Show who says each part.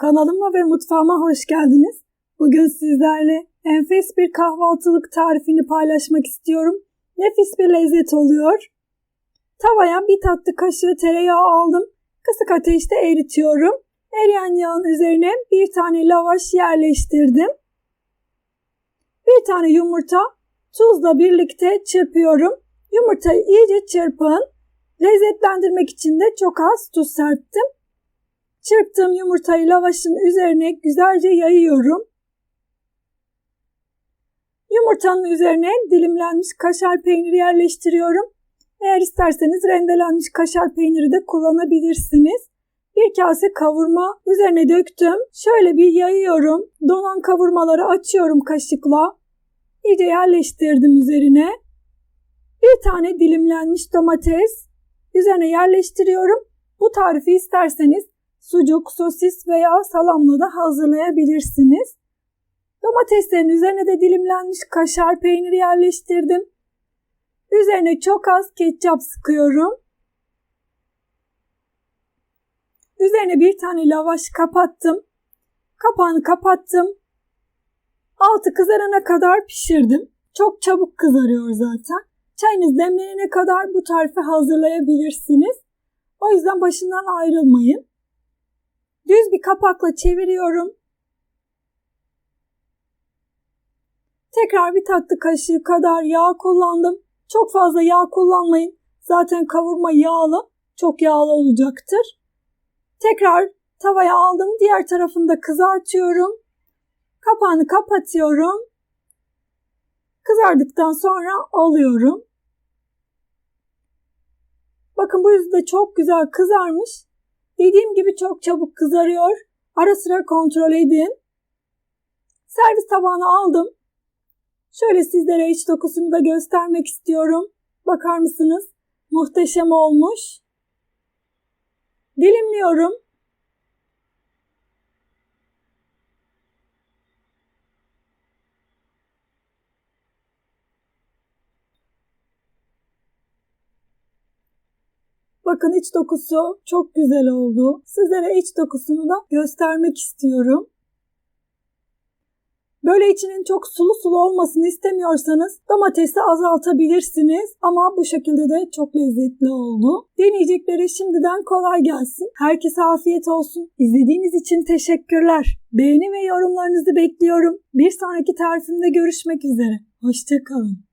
Speaker 1: Kanalıma ve mutfağıma hoş geldiniz. Bugün sizlerle enfes bir kahvaltılık tarifini paylaşmak istiyorum. Nefis bir lezzet oluyor. Tavaya bir tatlı kaşığı tereyağı aldım. Kısık ateşte eritiyorum. Eriyen yağın üzerine bir tane lavaş yerleştirdim. Bir tane yumurta tuzla birlikte çırpıyorum. Yumurtayı iyice çırpın. Lezzetlendirmek için de çok az tuz serptim. Çırptığım yumurtayı lavaşın üzerine güzelce yayıyorum. Yumurtanın üzerine dilimlenmiş kaşar peyniri yerleştiriyorum. Eğer isterseniz rendelenmiş kaşar peyniri de kullanabilirsiniz. Bir kase kavurma üzerine döktüm. Şöyle bir yayıyorum. Donan kavurmaları açıyorum kaşıkla. İyice yerleştirdim üzerine. Bir tane dilimlenmiş domates üzerine yerleştiriyorum. Bu tarifi isterseniz sucuk, sosis veya salamla da hazırlayabilirsiniz. Domateslerin üzerine de dilimlenmiş kaşar peyniri yerleştirdim. Üzerine çok az ketçap sıkıyorum. Üzerine bir tane lavaş kapattım. Kapağını kapattım. Altı kızarana kadar pişirdim. Çok çabuk kızarıyor zaten. Çayınız demlenene kadar bu tarifi hazırlayabilirsiniz. O yüzden başından ayrılmayın. Düz bir kapakla çeviriyorum. Tekrar bir tatlı kaşığı kadar yağ kullandım. Çok fazla yağ kullanmayın. Zaten kavurma yağlı, çok yağlı olacaktır. Tekrar tavaya aldım. Diğer tarafını da kızartıyorum. Kapağını kapatıyorum. Kızardıktan sonra alıyorum. Bakın bu yüzü de çok güzel kızarmış. Dediğim gibi çok çabuk kızarıyor. Ara sıra kontrol edin. Servis tabağına aldım. Şöyle sizlere iç dokusunu da göstermek istiyorum. Bakar mısınız? Muhteşem olmuş. Dilimliyorum. Bakın iç dokusu çok güzel oldu. Sizlere iç dokusunu da göstermek istiyorum. Böyle içinin çok sulu sulu olmasını istemiyorsanız domatesi azaltabilirsiniz ama bu şekilde de çok lezzetli oldu. Deneyecekleri şimdiden kolay gelsin. Herkese afiyet olsun. İzlediğiniz için teşekkürler. Beğeni ve yorumlarınızı bekliyorum. Bir sonraki tarifimde görüşmek üzere. Hoşçakalın.